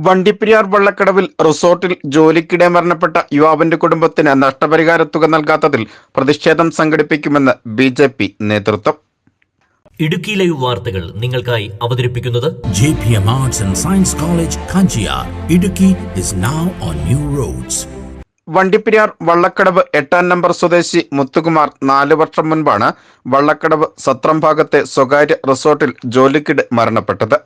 വണ്ടിപ്പെരിയാർ വള്ളക്കടവിൽ റിസോർട്ടിൽ ജോലിക്കിടെ മരണപ്പെട്ട യുവാവിന്റെ കുടുംബത്തിന് നഷ്ടപരിഹാര തുക നൽകാത്തതിൽ പ്രതിഷേധം സംഘടിപ്പിക്കുമെന്ന് ബി ജെ പി നേതൃത്വം ഇടുക്കി ലൈവ് വാർത്തകൾ നിങ്ങൾക്കായി അവതരിപ്പിക്കുന്നത് J P M arts and science college Kanchiyar Idukki is now on new roads. Vandiperiyar Vallakkadavu എട്ടാം നമ്പർ സ്വദേശി മുത്തുകുമാർ നാലു വർഷം മുൻപാണ് വള്ളക്കടവ് സത്രം ഭാഗത്തെ സ്വകാര്യ റിസോർട്ടിൽ ജോലിക്കിടെ മരണപ്പെട്ടത്.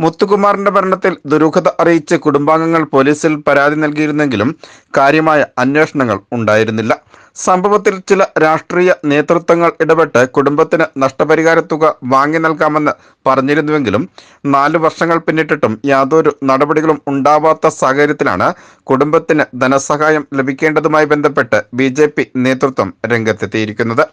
മുത്തുകുമാറിന്റെ മരണത്തിൽ ദുരൂഹത അറിയിച്ച് കുടുംബാംഗങ്ങൾ പോലീസിൽ പരാതി നൽകിയിരുന്നെങ്കിലും കാര്യമായ അന്വേഷണങ്ങൾ ഉണ്ടായിരുന്നില്ല. സംഭവത്തിൽ ചില രാഷ്ട്രീയ നേതൃത്വങ്ങൾ ഇടപെട്ട് കുടുംബത്തിന് നഷ്ടപരിഹാര തുക വാങ്ങി നൽകാമെന്ന് പറഞ്ഞിരുന്നുവെങ്കിലും നാലു വർഷങ്ങൾ പിന്നിട്ടിട്ടും യാതൊരു നടപടികളും ഉണ്ടാവാത്ത സാഹചര്യത്തിലാണ് കുടുംബത്തിന് ധനസഹായം ലഭിക്കേണ്ടതുമായി ബന്ധപ്പെട്ട് ബി നേതൃത്വം രംഗത്തെത്തിയിരിക്കുന്നത്.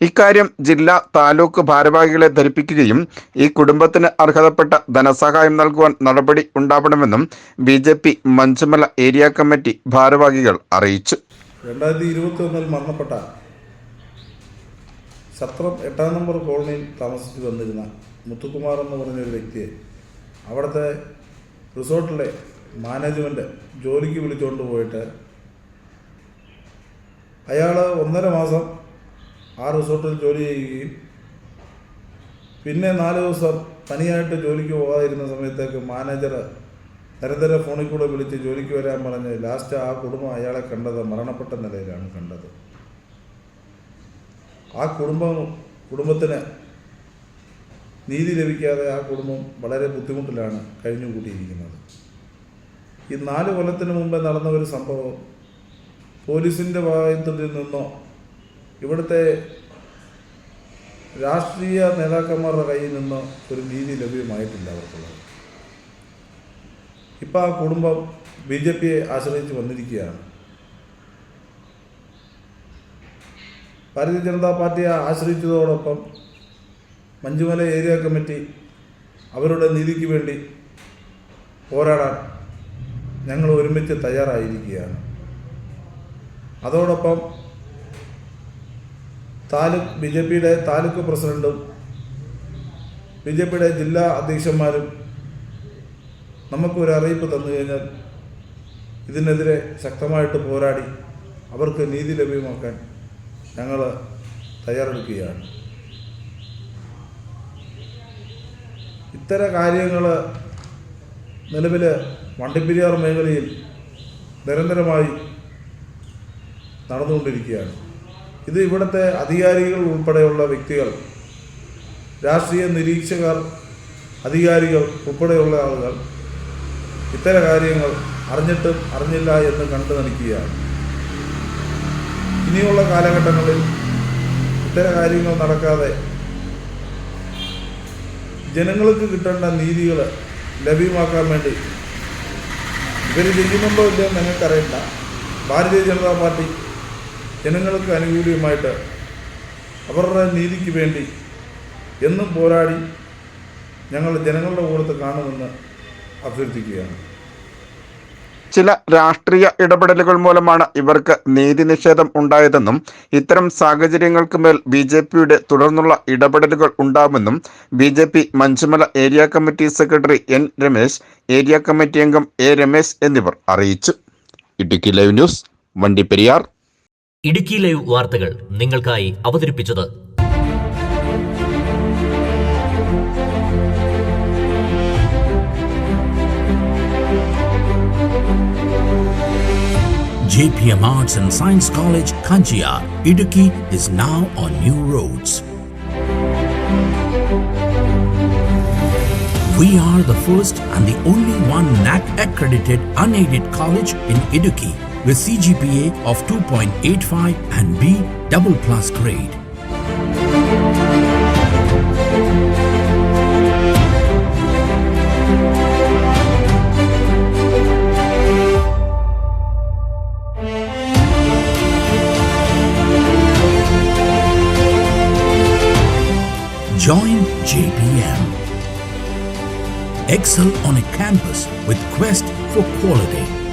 ഇക്കാര്യം ജില്ലാ താലൂക്ക് ഭാരവാഹികളെ ധരിപ്പിക്കുകയും ഈ കുടുംബത്തിന് അർഹതപ്പെട്ട ധനസഹായം നൽകുവാൻ നടപടി ഉണ്ടാവണമെന്നും B J P Manjumala area committee ഭാരവാഹികൾ അറിയിച്ചു. രണ്ടായിരത്തി ഇരുപത്തി ഒന്നിൽ മരണപ്പെട്ട സത്രം എട്ടാം നമ്പർ കോളനിയിൽ താമസിച്ചു വന്നിരുന്ന മുത്തുകുമാർ എന്ന് പറഞ്ഞൊരു വ്യക്തിയെ അവിടുത്തെ റിസോർട്ടിലെ മാനേജ്മെന്റ് ജോലിക്ക് വിളിച്ചുകൊണ്ട് പോയിട്ട് അയാൾ ഒന്നര മാസം ആ റിസോർട്ടിൽ ജോലി ചെയ്യുകയും പിന്നെ നാല് ദിവസം പനിയായിട്ട് ജോലിക്ക് പോകാതിരുന്ന സമയത്തേക്ക് മാനേജർ നിരന്തരം ഫോണിൽ കൂടെ വിളിച്ച് ജോലിക്ക് വരാൻ പറഞ്ഞ് ലാസ്റ്റ് ആ കുടുംബം അയാളെ കണ്ടത് മരണപ്പെട്ട നിലയിലാണ് കണ്ടത്. ആ കുടുംബം കുടുംബത്തിന് നീതി ലഭിക്കാതെ ആ കുടുംബം വളരെ ബുദ്ധിമുട്ടിലാണ് കഴിഞ്ഞുകൂട്ടിയിരിക്കുന്നത് ഈ നാല് കൊല്ലത്തിന് മുമ്പേ നടന്ന ഒരു സംഭവം പോലീസിന്റെ ഭാഗത്തിൽ നിന്നോ ഇവിടുത്തെ രാഷ്ട്രീയ നേതാക്കന്മാരുടെ കയ്യിൽ നിന്നോ ഒരു നീതി ലഭ്യമായിട്ടില്ല അവർക്കുള്ളത്. ഇപ്പം ആ കുടുംബം ബി ജെ പിയെ ആശ്രയിച്ച് വന്നിരിക്കുകയാണ്. ഭാരതീയ ജനതാ പാർട്ടിയെ ആശ്രയിച്ചതോടൊപ്പം മഞ്ചുമല ഏരിയ കമ്മിറ്റി അവരുടെ നീതിക്ക് വേണ്ടി പോരാടാൻ ഞങ്ങൾ ഒരുമിച്ച് തയ്യാറായിരിക്കുകയാണ്. അതോടൊപ്പം താലൂക്ക് ബി ജെ പിയുടെ താലൂക്ക് പ്രസിഡന്റും ബി ജെ പിയുടെ ജില്ലാ അധ്യക്ഷന്മാരും നമുക്കൊരു അറിയിപ്പ് തന്നു കഴിഞ്ഞാൽ ഇതിനെതിരെ ശക്തമായിട്ട് പോരാടി അവർക്ക് നീതി ലഭ്യമാക്കാൻ ഞങ്ങൾ തയ്യാറെടുക്കുകയാണ്. ഇത്തരം കാര്യങ്ങൾ നിലവിൽ വണ്ടിപ്പെരിയാർ മേഖലയിൽ നിരന്തരമായി നടന്നുകൊണ്ടിരിക്കുകയാണ്. ഇത് ഇവിടുത്തെ അധികാരികൾ ഉൾപ്പെടെയുള്ള വ്യക്തികൾ രാഷ്ട്രീയ നിരീക്ഷകർ അധികാരികൾ ഉൾപ്പെടെയുള്ള ആളുകൾ ഇത്തരം കാര്യങ്ങൾ അറിഞ്ഞിട്ടും അറിഞ്ഞില്ല എന്ന് കണ്ടു നടിക്കുകയാണ്. ഇനിയുള്ള കാലഘട്ടങ്ങളിൽ ഇത്തരം കാര്യങ്ങൾ നടക്കാതെ ജനങ്ങൾക്ക് കിട്ടേണ്ട നീതികൾ ലഭ്യമാക്കാൻ വേണ്ടി ഇവർ ചെയ്യുന്നുണ്ടോ ഇല്ലയോ എന്ന് ഞങ്ങൾക്കറിയണ്ട. ഭാരതീയ ജനതാ പാർട്ടി ജനങ്ങൾക്ക് അനുകൂലമായിട്ട് അവരുടെ നീതിക്ക് വേണ്ടി എന്നും പോരാടി ഞങ്ങൾ ജനങ്ങളുടെ കൂടത്ത് കാണുമെന്ന് അഭ്യർത്ഥിക്കുകയാണ്. ചില രാഷ്ട്രീയ ഇടപെടലുകൾ മൂലമാണ് ഇവർക്ക് നീതി നിഷേധം ഉണ്ടായതെന്നും ഇത്തരം സാഹചര്യങ്ങൾക്ക് മേൽ ബി ജെ പിയുടെ തുടർന്നുള്ള ഇടപെടലുകൾ ഉണ്ടാവുമെന്നും B J P Manjumala area committee secretary N Ramesh area committee അംഗം എ രമേശ് എന്നിവർ അറിയിച്ചു. Idukki live news Vandiperiyar. Idukki live വാർത്തകൾ നിങ്ങൾക്കായി അവതരിപ്പിച്ചത് JPM Arts and Science College, Kanchiyar, Idukki is now on new roads. We are the first and the only one NAC accredited unaided college in Idukki with CGPA of 2.85 and B double plus grade. Join JPM. Excel on a campus with quest for quality.